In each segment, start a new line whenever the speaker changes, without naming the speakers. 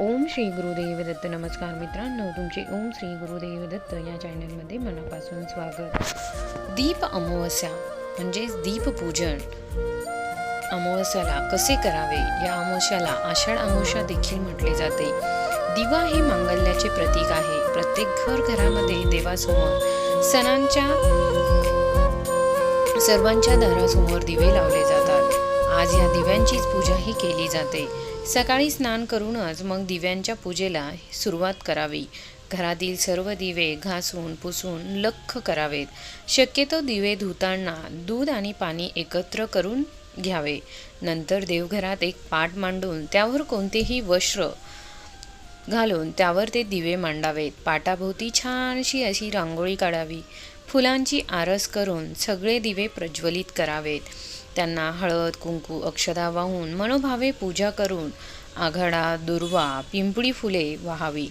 ओम श्री गुरुदेव दत्त नमस्कार मित्रांनो तुमचे ओम श्री गुरुदेव दत्त या चॅनलमध्ये मनापासून स्वागत. दीप अमावस्या म्हणजेच दीपपूजन. अमावस्याला कसे करावे? या अमावस्याला आषाढ अमावस्या देखील म्हटले जाते. दिवा हे मांगल्याचे प्रतीक आहे. प्रत्येक घर घरामध्ये देवासमोर सणांच्या सर्वांच्या दारासमोर दिवे लावले जातात. आज या दिव्यांचीच पूजाही केली जाते. सकाळी स्नान करूनच मग दिव्यांच्या पूजेला सुरुवात करावी. घरातील सर्व दिवे घासून पुसून लख्ख करावेत. शक्यतो दिवे धुताना दूध आणि पाणी एकत्र करून घ्यावे. नंतर देवघरात एक पाट मांडून त्यावर कोणतेही वस्त्र घालून त्यावर ते दिवे मांडावेत. पाटाभोवती छानशी अशी रांगोळी काढावी. फुलांची आरस करून सगळे दिवे प्रज्वलित करावेत. त्यांना हळद कुंकू अक्षदा वाहून मनोभावे पूजा करून आघाडा दुर्वा पिंपळी फुले वाहावी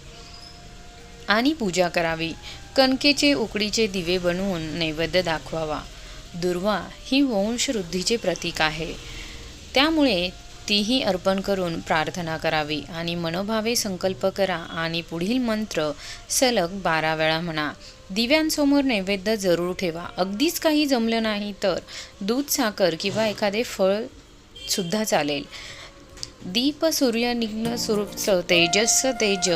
आणि पूजा करावी. कणकेचे उकडीचे दिवे बनवून नैवेद्य दाखवावा. दुर्वा ही वंशवृद्धीचे प्रतीक आहे. त्यामुळे तीही अर्पण करून प्रार्थना करावी आणि मनोभावे संकल्प करा आणि पुढील मंत्र सलग बारा वेळा म्हणा. दिव्यांसमोर नैवेद्य जरूर ठेवा. अगदीच काही जमलं नाही तर दूध साखर किंवा एखादे फळ सुद्धा चालेल. दीप सूर्य निघ्न स्वरूपचं तेजस तेज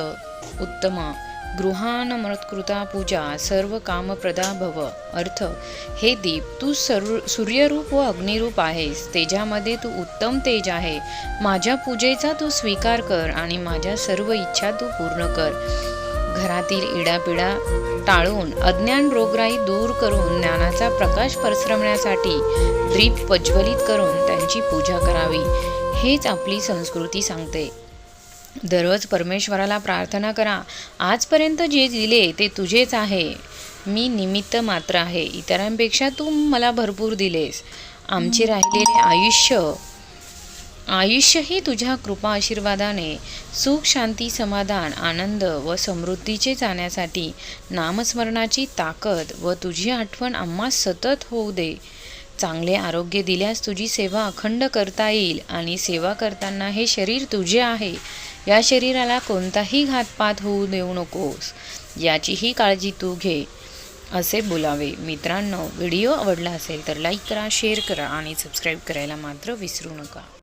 उत्तम. गृहानमत्कृता पूजा सर्व कामप्रदा भव. अर्थ हे दीप तू सर्व सूर्यरूप व अग्निरूप आहेस. तेजामध्ये तू उत्तम तेज आहे. माझ्या पूजेचा तू स्वीकार कर आणि माझ्या सर्व इच्छा तू पूर्ण कर. घरातील इडापिडा टाळून अज्ञान रोगराई दूर करून ज्ञानाचा प्रकाश पसरवण्यासाठी दीप प्रज्वलित करून त्यांची पूजा करावी. हेच आपली संस्कृती सांगते. दररोज परमेश्वराला प्रार्थना करा. आजपर्यंत जे दिले ते तुझेच आहे. मी निमित्त मात्र आहे. इतरांपेक्षा तू मला भरपूर दिलेस. आमचे राहिलेले आयुष्य आयुष्यही तुझ्या कृपा आशीर्वादाने सुख शांती समाधान आनंद व समृद्धीचे जाण्यासाठी नामस्मरणाची ताकद व तुझी आठवण आम्हा सतत होऊ दे. चांगले आरोग्य दिल्यास तुझी सेवा अखंड करता येईल आणि सेवा करताना हे शरीर तुझे आहे. या शरीराला कोणताही घातपात होऊ देऊ नकोस. याचीही काळजी तू घे. असे बोलावे. मित्रांनो व्हिडिओ आवडला असेल तर लाईक करा शेअर करा आणि सबस्क्राईब करायला मात्र विसरू नका.